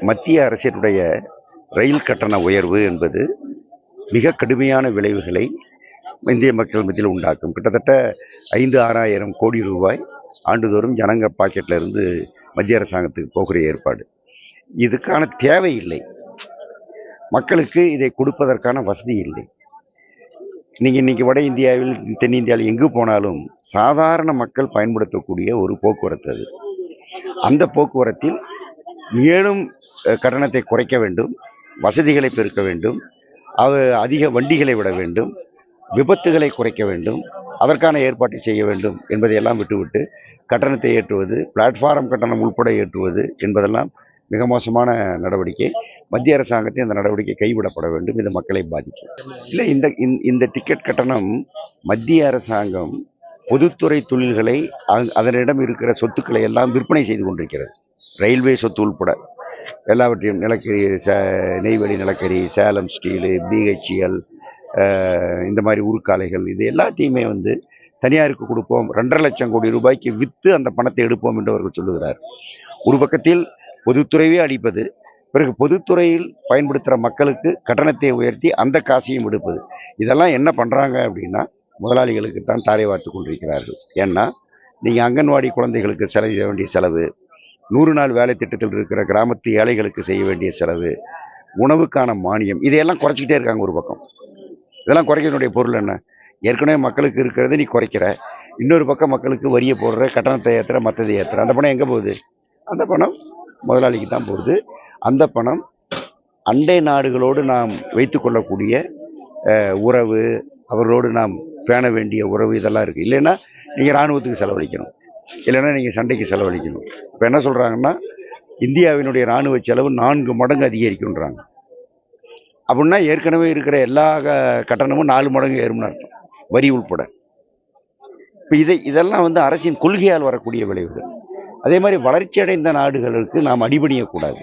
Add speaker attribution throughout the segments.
Speaker 1: மத்திய அரசினுடைய ரயில் கட்டண உயர்வு என்பது மிக கடுமையான விளைவுகளை இந்திய மக்கள் மத்தியில் உண்டாக்கும். கிட்டத்தட்ட ஐந்து ஆறாயிரம் கோடி ரூபாய் ஆண்டுதோறும் ஜனங்க பாக்கெட்டில் இருந்து மத்திய அரசாங்கத்துக்கு போகிற ஏற்பாடு. இதுக்கான தேவை இல்லை. மக்களுக்கு இதை கொடுப்பதற்கான வசதி இல்லை. நீங்கள் இன்னைக்கு வட இந்தியாவில் தென்னிந்தியாவில் எங்கு போனாலும் சாதாரண மக்கள் பயன்படுத்தக்கூடிய ஒரு போக்குவரத்து அது. அந்த போக்குவரத்தில் மேலும் கட்டணத்தை குறைக்க வேண்டும் வசதிகளை பெருக்க வேண்டும் அது அதிக வண்டிகளை விட வேண்டும் விபத்துகளை குறைக்க வேண்டும் அதற்கான ஏற்பாட்டை செய்ய வேண்டும் என்பதையெல்லாம் விட்டுவிட்டு கட்டணத்தை ஏற்றுவது பிளாட்ஃபார்ம் கட்டணம் உள்பட ஏற்றுவது என்பதெல்லாம் மிக மோசமான நடவடிக்கை. மத்திய அரசாங்கத்தை அந்த நடவடிக்கை கைவிடப்பட வேண்டும் இது மக்களை பாதிக்கும். இல்லை இந்த இந்த- இந்த டிக்கெட் கட்டணம் மத்திய அரசாங்கம் பொதுத்துறை தொழில்களை அதனிடம் இருக்கிற சொத்துக்களை எல்லாம் விற்பனை செய்து கொண்டிருக்கிறது. ரயில்வே சொத்து உள்பட எல்லாவற்றையும் நிலக்கரி ச நெய்வேலி நிலக்கரி சேலம் ஸ்டீலு பிஹெச்எல் இந்த மாதிரி உருக்காலைகள் இது எல்லாத்தையுமே வந்து தனியாருக்கு கொடுப்போம். ரெண்டரை லட்சம் கோடி ரூபாய்க்கு விற்று அந்த பணத்தை எடுப்போம் என்று அவர்கள் சொல்லுகிறார். ஒரு பக்கத்தில் பொதுத்துறையே அளிப்பது பிறகு பொதுத்துறையில் பயன்படுத்துகிற மக்களுக்கு கட்டணத்தை உயர்த்தி அந்த காசையும் எடுப்பது. இதெல்லாம் என்ன பண்ணுறாங்க அப்படின்னா முதலாளிகளுக்கு தான் தாரை வார்த்து கொண்டிருக்கிறார்கள். ஏன்னா நீங்கள் அங்கன்வாடி குழந்தைகளுக்கு செலவு செய்ய வேண்டிய செலவு நூறு நாள் வேலை திட்டத்தில் இருக்கிற கிராமத்து ஏழைகளுக்கு செய்ய வேண்டிய செலவு உணவுக்கான மானியம் இதையெல்லாம் குறைச்சிக்கிட்டே இருக்காங்க ஒரு பக்கம். இதெல்லாம் குறைக்கிறதுடைய பொருள் என்ன? ஏற்கனவே மக்களுக்கு இருக்கிறத நீ குறைக்கிற இன்னொரு பக்கம் மக்களுக்கு வரியை போடுற கட்டணத்தை ஏற்றுற மற்றதை ஏற்றுற அந்த பணம் எங்கே போகுது? அந்த பணம் முதலாளிக்கு தான் போகுது. அந்த பணம் அண்டை நாடுகளோடு நாம் வைத்துக்கொள்ளக்கூடிய கொள்ளக்கூடிய உறவு அவர்களோடு நாம் பேண வேண்டிய உறவு இதெல்லாம் இருக்குது இல்லைன்னா நீங்கள் இராணுவத்துக்கு செலவழிக்கணும். இல்லைன்னா நீங்கள் சண்டைக்கு செலவழிக்கணும். இப்போ என்ன சொல்கிறாங்கன்னா இந்தியாவினுடைய இராணுவ செலவு நான்கு மடங்கு அதிகரிக்குன்றாங்க அப்படின்னா ஏற்கனவே இருக்கிற எல்லா கட்டணமும் நாலு மடங்கு ஏறும்னு அர்த்தம். வரி உள்பட. இப்போ இதை இதெல்லாம் வந்து அரசின் கொள்கையால் வரக்கூடிய விளைவுகள். அதே மாதிரி வளர்ச்சி அடைந்த நாடுகளுக்கு நாம் அடிபணியக்கூடாது.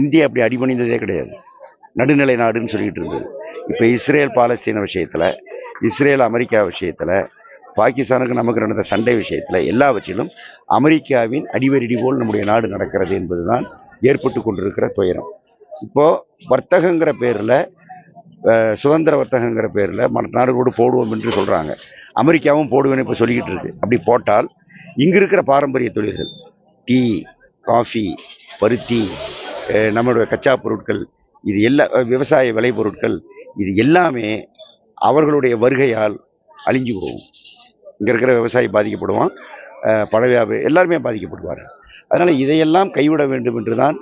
Speaker 1: இந்தியா அப்படி அடிபணிந்ததே கிடையாது. நடுநிலை நாடுன்னு சொல்லிட்டு இருந்தது. இப்போ இஸ்ரேல் பாலஸ்தீன விஷயத்தில் இஸ்ரேல் அமெரிக்கா விஷயத்தில் பாகிஸ்தானுக்கு நமக்கு நடந்த சண்டை விஷயத்தில் எல்லாவற்றிலும் அமெரிக்காவின் அடிவரிடி போல் நம்முடைய நாடு நடக்கிறது என்பதுதான் ஏற்பட்டு கொண்டிருக்கிற துயரம். இப்போது வர்த்தகங்கிற பேரில் சுதந்திர வர்த்தகங்கிற பேரில் மற்ற நாடுகளோடு போடுவோம் என்று சொல்கிறாங்க அமெரிக்காவும் போடுவேன்னு இப்போ சொல்லிக்கிட்டு இருக்கு. அப்படி போட்டால் இங்கே இருக்கிற பாரம்பரிய தொழில்கள் டீ காஃபி பருத்தி நம்மளுடைய கச்சா பொருட்கள் இது எல்லா விவசாய விளைபொருட்கள் இது எல்லாமே அவர்களுடைய வருகையால் அழிஞ்சு போகும். இங்கே இருக்கிற விவசாயி பாதிக்கப்படுவான் அஹ், பழ வியாபாரி எல்லாருமே பாதிக்கப்படுவார் அதனால் இதையெல்லாம் கைவிட வேண்டும் என்று தான்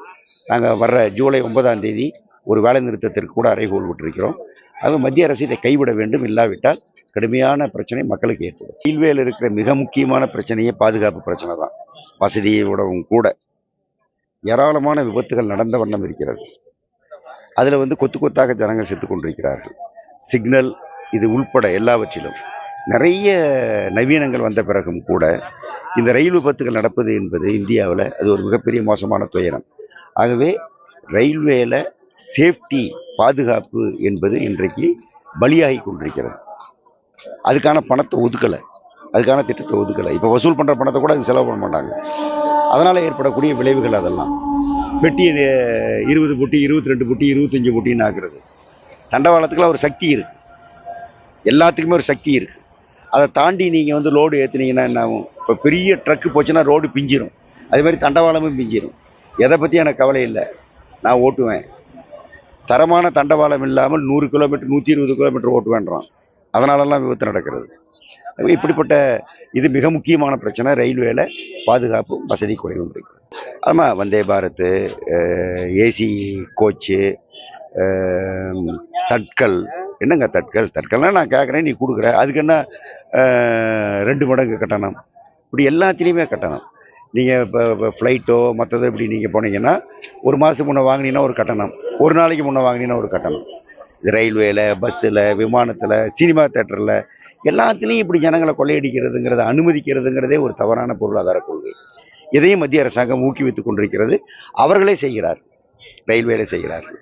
Speaker 1: நாங்கள் வர்ற ஜூலை ஒன்பதாம் தேதி ஒரு வேலை நிறுத்தத்திற்கு கூட அறைகோல் விட்டிருக்கிறோம். ஆக மத்திய அரசு இதை கைவிட வேண்டும் இல்லாவிட்டால் கடுமையான பிரச்சனை மக்களுக்கு ஏற்படும். ரயில்வேல இருக்கிற மிக முக்கியமான பிரச்சனையே பாதுகாப்பு பிரச்சனை தான். வசதியோடவும் கூட. ஏராளமான விபத்துகள் நடந்த வண்ணம் இருக்கிறது. அதில் வந்து கொத்து கொத்தாக ஜனங்கள் செத்து கொண்டிருக்கிறார்கள். சிக்னல் இது உள்பட எல்லாவற்றிலும். நிறைய நவீனங்கள் வந்த பிறகும் கூட இந்த ரயில் விபத்துகள் நடப்பது என்பது இந்தியாவில் அது ஒரு மிகப்பெரிய மோசமான துயரம். ஆகவே ரயில்வேல சேஃப்டி பாதுகாப்பு என்பது இன்றைக்கு பலியாகி கொண்டிருக்கிறது. அதுக்கான பணத்தை ஒதுக்கலை. அதுக்கான திட்டத்தை ஒதுக்கலை. இப்போ வசூல் பண்ணுற பணத்தை கூட அதுக்கு செலவு பண்ண மாட்டாங்க. அதனால் ஏற்படக்கூடிய விளைவுகள் அதெல்லாம். பெட்டி இருபது பொட்டி இருபத்தி ரெண்டு பொட்டி இருபத்தஞ்சி பொட்டின்னு ஆக்குறது. தண்டவாளத்துக்குலாம் ஒரு சக்தி இருக்குது எல்லாத்துக்குமே ஒரு சக்தி இருக்குது அதை தாண்டி நீங்கள் வந்து லோடு ஏற்றுனீங்கன்னா என்ன ஆகும்? இப்போ பெரிய ட்ரக்கு போச்சுன்னா ரோடு பிஞ்சிரும். அதே மாதிரி தண்டவாளமும் பிஞ்சிரும். எதை பற்றி எனக்கு கவலை இல்லை. நான் ஓட்டுவேன். தரமான தண்டவாளம் இல்லாமல் நூறு கிலோமீட்டர் நூற்றி இருபது கிலோமீட்டர் ஓட்டுவேன்றான். அதனாலலாம் விபத்து நடக்கிறது. இப்படிப்பட்ட இது மிக முக்கியமான பிரச்சனை. ரயில்வேல பாதுகாப்பு வசதி குறைவும் இருக்குது ஆமாம் வந்தே பாரத் ஏசி கோச்சு தட்கல் என்னங்க தட்கல்? தட்கல்னா நான் கேட்குறேன் நீ கொடுக்குற. அதுக்கு என்ன ரெண்டு மடங்கு கட்டணம். இப்படி எல்லாத்துலேயுமே கட்டணம். நீங்கள் இப்போ ஃப்ளைட்டோ மற்றதோ இப்படி நீங்கள் போனீங்கன்னா ஒரு மாதத்துக்கு முன்னே வாங்கினீங்கன்னா ஒரு கட்டணம். ஒரு நாளைக்கு முன்னே வாங்கினீங்கன்னா ஒரு கட்டணம். இது ரயில்வேல பஸ்ஸில் விமானத்தில் சினிமா தேட்டரில் எல்லாத்துலேயும் இப்படி ஜனங்களை கொள்ளையடிக்கிறதுங்கிறத அனுமதிக்கிறதுங்கிறதே ஒரு தவறான பொருளாதார கொள்கை. இதையும் மத்திய அரசாங்கம் ஊக்குவித்துக் கொண்டிருக்கிறது. அவர்களே செய்கிறார். ரயில்வேல செய்கிறார்கள்.